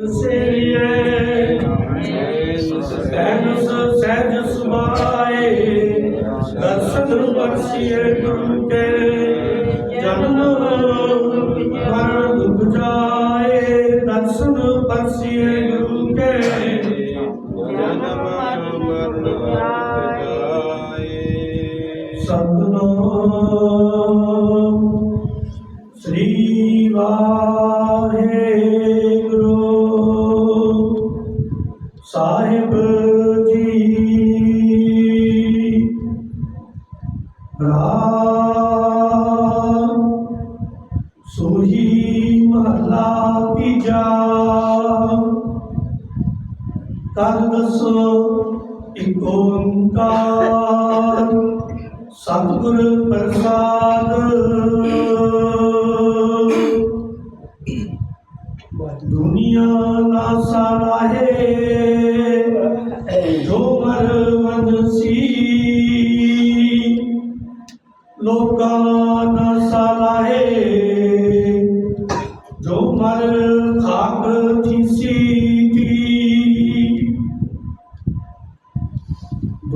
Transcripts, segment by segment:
ਸੇਰੀਏ ਸਹਿਜ ਸਹਿਜ ਸੁਭਾਏ ਦਰਸ਼ਨ ਵਰਸੀਏ ਗੁਰੂ ਕੇ ਜਨਮ ਮਰਨ ਦੁਖ ਜਾਏ ਦਰਸ਼ਨ ਵਰਸੀਏ ਗੁਰੂ ਕੇ ਜਨਮ ਮਰਨ ਜਾਏ ਸਤਨਾਮ ਸ੍ਰੀ ਵਾਹਿਗੁਰੂ। ਕਰ ਦਸੋ ਇਕ ਓੰਕਾਰ ਸਤਿਗੁਰ ਪ੍ਰਸਾਦ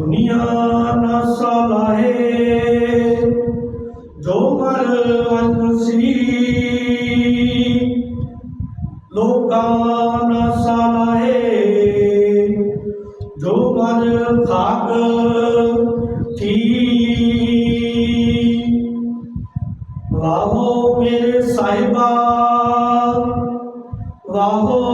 ਦੁਨੀਆ ਨਾ ਸਾਲਾਹੇ, ਜੋ ਮਰ ਵੰਸੀ ਲੋਕਾਂ ਨਾ ਸਾਲਾਹੇ, ਜੋ ਮਰ ਖਾਕ ਥੀ। ਵਾਹੋ ਮੇਰੇ ਸਾਹਿਬਾ, ਵਾਹੋ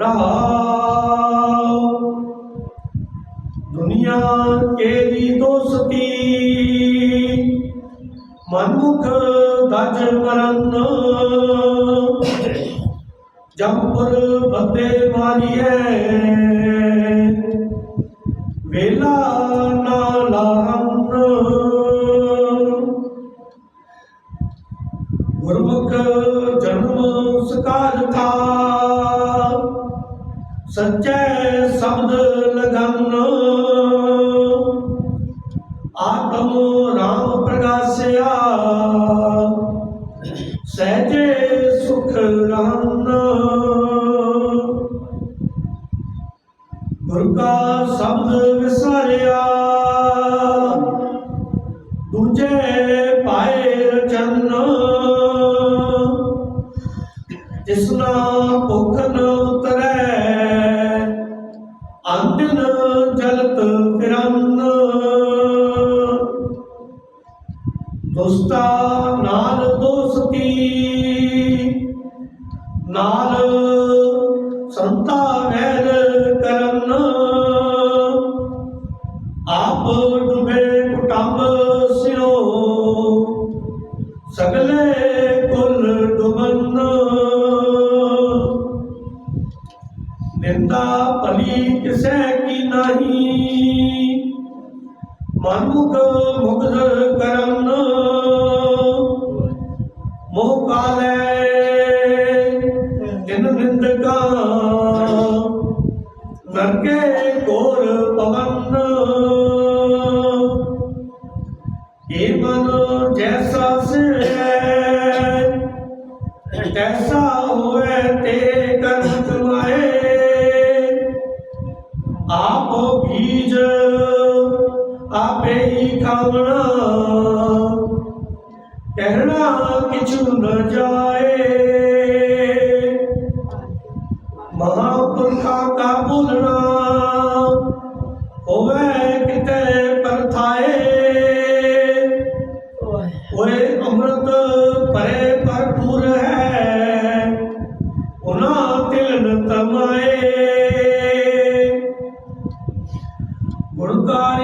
ਰਹਾਉ ਦੁਨੀਆ ਕੇਰੀ ਦੋਸਤੀ? ਮਨੁਖ ਦਜ ਮਰਨ ਜੰਪੁਰ ਬੰਦੇ ਮਾਰੀਐ ਵੇਲਾ ਨਾ ਲਾਹਨ ਗੁਰਮੁਖ ਜਨਮ ਸਕਾਰ ਥਾ। ਸੱਚੇ ਸ਼ਬਦ ਲਗਨ। ਆਤਮ ਰਾਮ ਪ੍ਰਗਾਸਿਆ। ਸਹਜੇ ਸੁਖ ਰੰਨ ਗੁਰ ਕਾ ਸ਼ਬਦ ਵਿਸਾਰਿਆ। ਦੂਜੇ ਪਾਏ ਰਚਨ। ਜਿਸਨਾ ਭੁਖ ਦੁਸਤਾ ਨਾਲ ਦੋਸਤੀ। ਨਾਲ ਸੰਤਾ ਵੈਰ ਕਰਨ ਆਪ ਡੁਬੇ ਕੁਟੰਬ ਸਿਓ ਸਗਲੇ ਕੁਲ ਡੁਬਨ। ਨਿੰਦਾ ਭਲੀ ਕਿਸੇ ਕੀ ਨਹੀਂ। ਮਨੁਖ ਮੁਗਧ ਕਰਨ ਮੋਹ ਕਾਲੇ ਜਿਨ ਨਿੰਦਕਾ। ਨਰਕੇ ਕੋਰ ਪਵਨ ਇਹ ਮਨ ਜੈਸਾ ਸੇ ਤੈਸਾ ਹੋਵੇ ਤੇ ਕਰਮ ਕਮਾਏ ਆਪ ਬੀਜ ਆਪੇ ਹੀ ਖਾਵਣਾ। ਕਹਿਣਾ ਕਿਛੁ ਨ ਜਾਏ।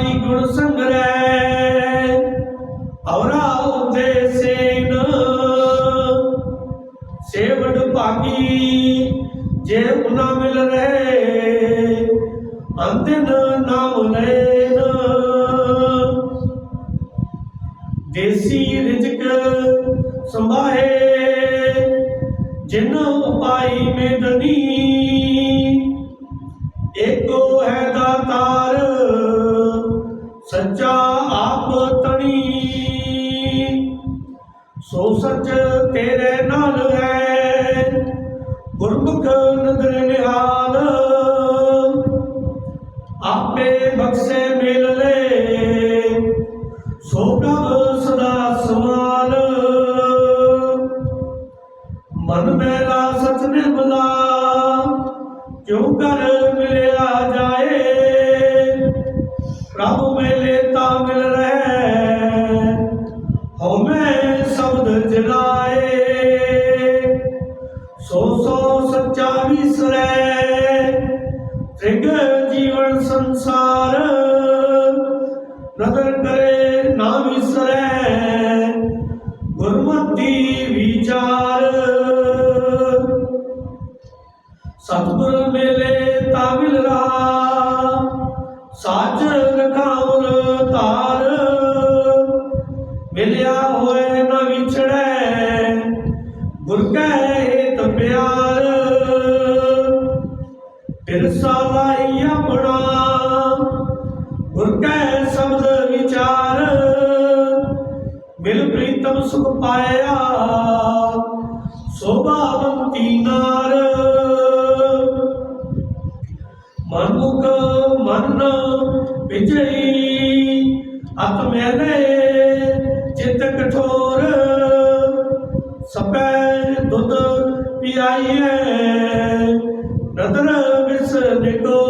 ਗੁਣਕਾਰੀ ਗੁਣ ਸੰਗ੍ਰਹਿ, ਔਰਾ ਉਤੇ ਸੇਨ। ਸੇਵਡ ਭਾਗੀ, ਜੇ ਉਨਾ ਮਿਲ ਰਹੇ ਅੰਤਿਨ ਨਾਮ ਲੈਨ ਦੇਸੀ ਰਿਜਕ ਸੰਭਾਏ ਜਿਨ ਉਪਾਈ ਮੇਦਨੀ ਬਾਣੀ ਸੋ ਸੱਚ ਤੇਰੇ ਨਾਲ ਹੈ, ਗੁਰਮੁਖ ਨਦਰ ਨਿਹਾਲ। ਆਪੇ ਬਖਸ਼ੇ ਮਿਲ ਲੈ, ਸੋ ਪ੍ਰਭ ਸਦਾ ਸਮਾਲ ਮਨ ਮੈਲਾ ਸਚ ਨਿਰਮਲਾ ਕਿਉ ਕਰ ਮਿਲਿਆ ਜਾਏ ਸੋ ਸੱਚਾ ਵਿਸਰੈ ਤ੍ਰਿਗ ਗੁਰ ਸ਼ਬਦ ਵਿਚਾਰ। ਮਿਲ ਪ੍ਰੀਤਮ ਸੁਖ ਪਾਇਆ, ਸੋਭਾਵੰਤੀ ਨਾਰ। ਮਨੁਖ ਮਨ ਵਿਜਈ, ਅਤ ਮੈਲੇ ਚਿਤ ਕਠੋਰ। ਸਪੈ ਦੁੱਧ ਪਿਆਈਐ, ਨਦਰ ਵਿਸ ਨਿਕੋਰ।